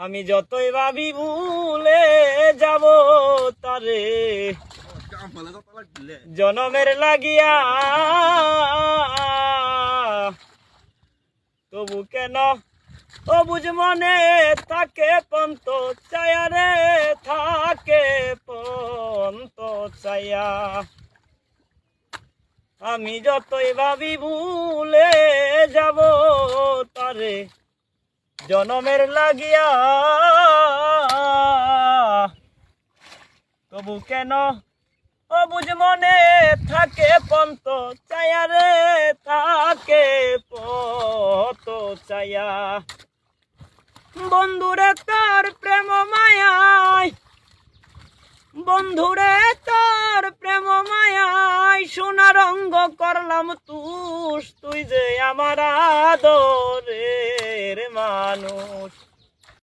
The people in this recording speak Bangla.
আমি যতই ভাবি ভুলে যাব তারে। জনমের লাগিয়া তবু কেন? ও বুঝ মনে থাকে পন্ত চায়া রে থাকে পন্ত চায়া আমি যতই ভাবি ভুলে যাব তারে। জনমের লাগিয়া। তবু কেন বুঝ মনে থাকে পন্ত চায়া রে? থাকে পত চায়া বন্ধুরে তোর প্রেম মায়ায় বন্ধুরে তোর প্রেম মায়ায় সোনা রঙ্গ করলাম তুষ, তুই যে আমার আদরের hermanos.